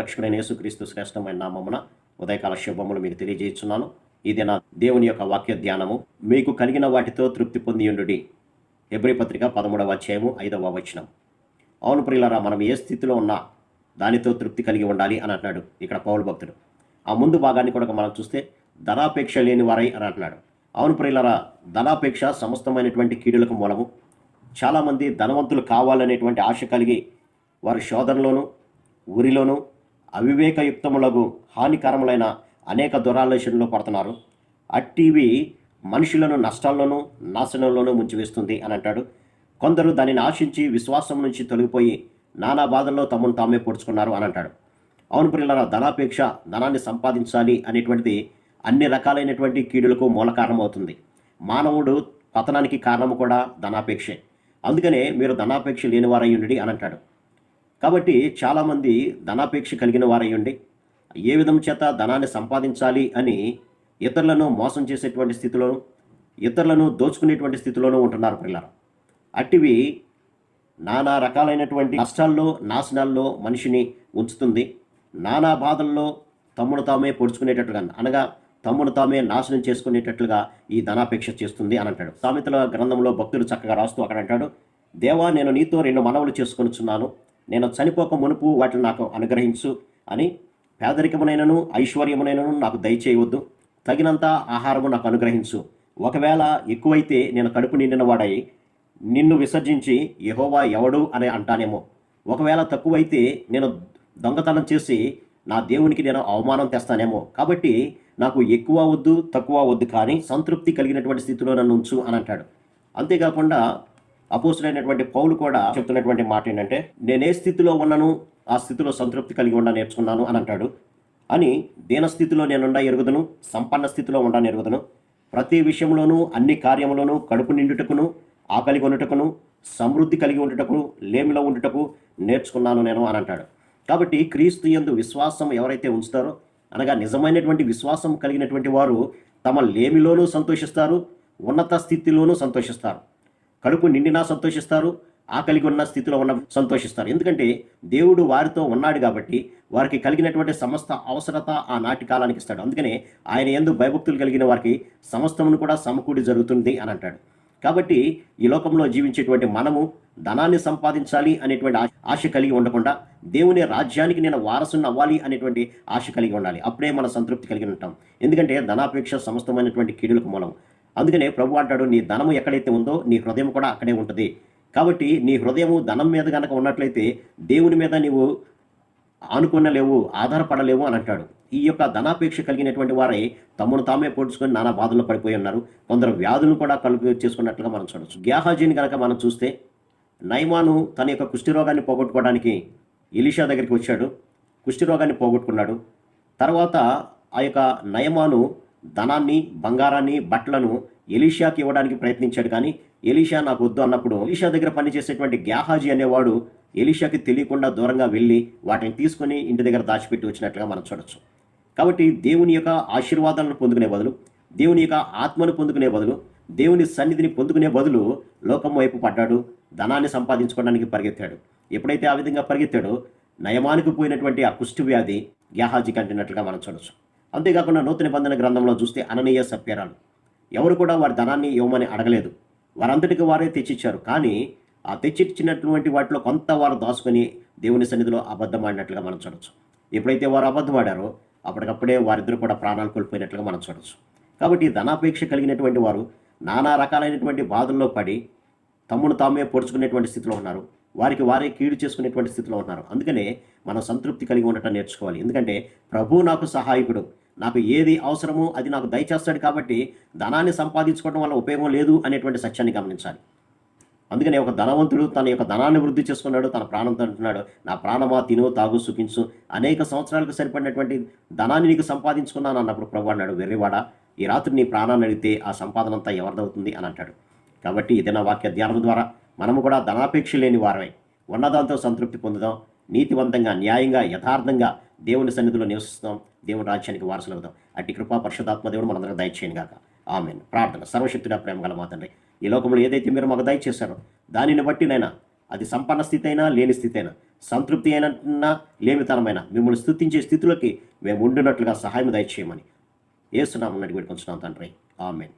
రక్షకుడైన యేసుక్రీస్తు శ్రేష్టమైన నామమున ఉదయకాల శుభములు మీకు తెలియజేస్తున్నాను. ఇది నా దేవుని యొక్క వాక్య ధ్యానము మీకు కలిగిన వాటితో తృప్తి పొందియుండుడి ఎబ్రి పత్రిక పదమూడవ అధ్యాయము ఐదవ వచనం. అవును ప్రియులరా మనం ఏ స్థితిలో ఉన్నా దానితో తృప్తి కలిగి ఉండాలి అని అంటున్నాడు ఇక్కడ పౌరు భక్తుడు. ఆ ముందు భాగాన్ని కూడా మనం చూస్తే ధనాపేక్ష లేని వారై అని అంటున్నాడు. అవును ప్రియులరా ధనాపేక్ష సమస్తమైనటువంటి కీడులకు మూలము. చాలామంది ధనవంతులు కావాలనేటువంటి ఆశ కలిగి వారి శోధనలోను ఊరిలోనూ అవివేకయుక్తములకు హానికరములైన అనేక దురాలోచనలు పడుతున్నారు. అట్టివి మనుషులను నష్టాల్లోనూ నాశనంలోనూ ముంచివేస్తుంది అని అంటాడు. కొందరు దానిని ఆశించి విశ్వాసం నుంచి తొలగిపోయి నానా బాధల్లో తమను తామే పొడుచుకున్నారు అని అంటాడు. అవును పిల్లల ధనాపేక్ష ధనాన్ని సంపాదించాలి అనేటువంటిది అన్ని రకాలైనటువంటి కీడులకు మూల కారణమవుతుంది మానవుడు పతనానికి కారణము కూడా ధనాపేక్షే. అందుకనే మీరు ధనాపేక్ష లేని వారై ఉండి అని అంటాడు. కాబట్టి చాలామంది ధనాపేక్ష కలిగిన వారై ఉండి ఏ విధం చేత ధనాన్ని సంపాదించాలి అని ఇతరులను మోసం చేసేటువంటి స్థితిలోను ఇతరులను దోచుకునేటువంటి స్థితిలోనూ ఉంటున్నారు పిల్లలు. అట్టివి నానా రకాలైనటువంటి నష్టాల్లో నాశనాల్లో మనిషిని ఉంచుతుంది. నానా బాధల్లో తమ్మును తామే పొడుచుకునేటట్లుగా అనగా తమ్మును తామే నాశనం చేసుకునేటట్లుగా ఈ ధనాపేక్ష చేస్తుంది అని అంటాడు. సామెతల గ్రంథంలో భక్తులు చక్కగా రాస్తూ అక్కడ అంటాడు దేవా నేను నీతో రెండు మనవులు చేసుకొనిచున్నాను. నేను చనిపోక మునుపు వాటిని నాకు అనుగ్రహించు అని పేదరికమునైనను ఐశ్వర్యమునైనను నాకు దయచేయవద్దు. తగినంత ఆహారము నాకు అనుగ్రహించు. ఒకవేళ ఎక్కువైతే నేను కడుపు నిండిన వాడై నిన్ను విసర్జించి యహోవా ఎవడు అని అంటానేమో. ఒకవేళ తక్కువైతే నేను దొంగతనం చేసి నా దేవునికి నేను అవమానం తెస్తానేమో. కాబట్టి నాకు ఎక్కువ వద్దు తక్కువ వద్దు కానీ సంతృప్తి కలిగినటువంటి స్థితిలో నన్ను ఉంచు అని అంటాడు. అంతేకాకుండా అపోసులైనటువంటి పౌలు కూడా చెప్తున్నటువంటి మాట ఏంటంటే నేను ఏ స్థితిలో ఉన్నాను ఆ స్థితిలో సంతృప్తి కలిగి ఉండ నేర్చుకున్నాను అని అంటాడు. అని దీన స్థితిలో నేనుండా ఎరుగుదను సంపన్న స్థితిలో ఉండా ఎరుగుదను ప్రతి విషయంలోనూ అన్ని కార్యములోనూ కడుపు నిండుటకును ఆకలి కొనుటకును సమృద్ధి కలిగి ఉండుటకు లేమిలో ఉండుటకు నేర్చుకున్నాను నేను అని అంటాడు. కాబట్టి క్రీస్తు యందు విశ్వాసం ఎవరైతే ఉంచుతారో అనగా నిజమైనటువంటి విశ్వాసం కలిగినటువంటి వారు తమ లేమిలోనూ సంతోషిస్తారు ఉన్నత స్థితిలోనూ సంతోషిస్తారు. కడుపు నిండినా సంతోషిస్తారు ఆకలిగి ఉన్న స్థితిలో ఉన్న సంతోషిస్తారు. ఎందుకంటే దేవుడు వారితో ఉన్నాడు కాబట్టి వారికి కలిగినటువంటి సమస్త అవసరత ఆ నాటి కాలానికి ఇస్తాడు. అందుకనే ఆయన ఎందు భయభక్తులు కలిగిన వారికి సమస్తమును కూడా సమకూడి జరుగుతుంది అని అంటాడు. కాబట్టి ఈ లోకంలో జీవించేటువంటి మనము ధనాన్ని సంపాదించాలి అనేటువంటి ఆశ కలిగి ఉండకుండా దేవుని రాజ్యానికి నేను వారసుని అవ్వాలి అనేటువంటి ఆశ కలిగి ఉండాలి. అప్పుడే మన సంతృప్తి కలిగి ఉంటాం. ఎందుకంటే ధనాపేక్ష సమస్తమైనటువంటి కీడులకు మూలం. అందుకనే ప్రభు అంటాడు నీ ధనము ఎక్కడైతే ఉందో నీ హృదయం కూడా అక్కడే ఉంటుంది. కాబట్టి నీ హృదయము ధనం మీద కనుక ఉన్నట్లయితే దేవుని మీద నీవు ఆనుకునలేవు ఆధారపడలేవు అని అంటాడు. ఈ యొక్క ధనాపేక్ష కలిగినటువంటి వారై తమను తామే పోడ్చుకొని నానా బాధలు పడిపోయి ఉన్నారు. కొందరు వ్యాధులను కూడా కలుపు చేసుకున్నట్లుగా మనం చూడవచ్చు గ్యాహాజీని కనుక మనం చూస్తే నైమాను తన యొక్క కుష్ఠిరోగాన్ని పోగొట్టుకోవడానికి ఎలిషా దగ్గరికి వచ్చాడు. కుష్ఠిరోగాన్ని పోగొట్టుకున్నాడు. తర్వాత ఆ యొక్క నయమాను ధనాన్ని బంగారాన్ని బట్టలను ఎలీషాకి ఇవ్వడానికి ప్రయత్నించాడు. కానీ ఎలీషా నాకు వద్దు అన్నప్పుడు ఎలీషా దగ్గర పనిచేసేటువంటి గ్యాహాజీ అనేవాడు ఎలీషాకి తెలియకుండా దూరంగా వెళ్ళి వాటిని తీసుకొని ఇంటి దగ్గర దాచిపెట్టి వచ్చినట్లుగా మనం చూడొచ్చు. కాబట్టి దేవుని యొక్క ఆశీర్వాదాలను పొందుకునే బదులు దేవుని యొక్క ఆత్మను పొందుకునే బదులు దేవుని సన్నిధిని పొందుకునే బదులు లోకం వైపు పడ్డాడు ధనాన్ని సంపాదించుకోవడానికి పరిగెత్తాడు. ఎప్పుడైతే ఆ విధంగా పరిగెత్తాడో నయమానికి పోయినటువంటి ఆ కుష్టి వ్యాధి గ్యాహాజీకి అంటినట్లుగా మనం చూడొచ్చు. అంతేకాకుండా నూతన నిబంధన గ్రంథంలో చూస్తే అననీయ సప్యరాలు ఎవరు కూడా వారి ధనాన్ని ఇవ్వమని అడగలేదు. వారంతటికి వారే తెచ్చిచ్చారు. కానీ ఆ తెచ్చిచ్చినటువంటి వాటిలో కొంత వారు దాచుకొని దేవుని సన్నిధిలో అబద్ధం ఆడినట్లుగా మనం చూడొచ్చు. ఎప్పుడైతే వారు అబద్ధం ఆడారో అప్పటికప్పుడే వారిద్దరు కూడా ప్రాణాలు కోల్పోయినట్లుగా మనం చూడొచ్చు. కాబట్టి ధనాపేక్ష కలిగినటువంటి వారు నానా రకాలైనటువంటి బాధల్లో పడి తమ్మును తామే పొడుచుకునేటువంటి స్థితిలో ఉన్నారు. వారికి వారే కీడు చేసుకునేటువంటి స్థితిలో ఉన్నారు. అందుకనే మనం సంతృప్తి కలిగి ఉండటం నేర్చుకోవాలి. ఎందుకంటే ప్రభు నాకు సహాయకుడు. నాకు ఏది అవసరమో అది నాకు దయచేస్తాడు కాబట్టి ధనాన్ని సంపాదించుకోవడం వల్ల ఉపయోగం లేదు అనేటువంటి సత్యాన్ని గమనించాలి. అందుకనే ఒక ధనవంతుడు తన యొక్క ధనాన్ని వృద్ధి చేసుకున్నాడు తన ప్రాణంతో అంటున్నాడు నా ప్రాణమా తిను తాగు సుఖించు అనేక సంవత్సరాలకు సరిపడినటువంటి ధనాన్ని నీకు సంపాదించుకున్నాను అన్నప్పుడు ప్రభు అన్నాడు వెర్రివాడ ఈ రాత్రి నీ ప్రాణాన్ని అడిగితే ఆ సంపాదన అంతా ఎవరిదవుతుంది? అని అంటాడు. కాబట్టి ఏదైనా వాక్య ధ్యానం ద్వారా మనము కూడా ధనాపేక్ష లేని వారమే ఉన్నదాంతో సంతృప్తి పొందుదాం. నీతివంతంగా న్యాయంగా యథార్థంగా దేవుని సన్నిధిలో నివసిస్తాం దేవుని రాజ్యానికి వారసులు అవుదాం. అట్టి కృపా పరిశుధాత్మ దేవుడు మనందరం దయచేయను గాక. ఆమె ప్రార్థన సర్వశక్తుడా ప్రేమ గల మా ఈ లోకంలో ఏదైతే మీరు మాకు దయచేశారో దానిని బట్టి నైనా అది సంపన్న స్థితి అయినా లేని స్థితి అయినా సంతృప్తి అయినట్టున్నా లేమితనమైన మిమ్మల్ని స్థుతించే స్థితిలోకి మేము ఉండినట్లుగా సహాయం దయచేయమని ఏసునామని అడిగి పెట్టుకుంటున్నాం తండ్రి. ఆమెన్.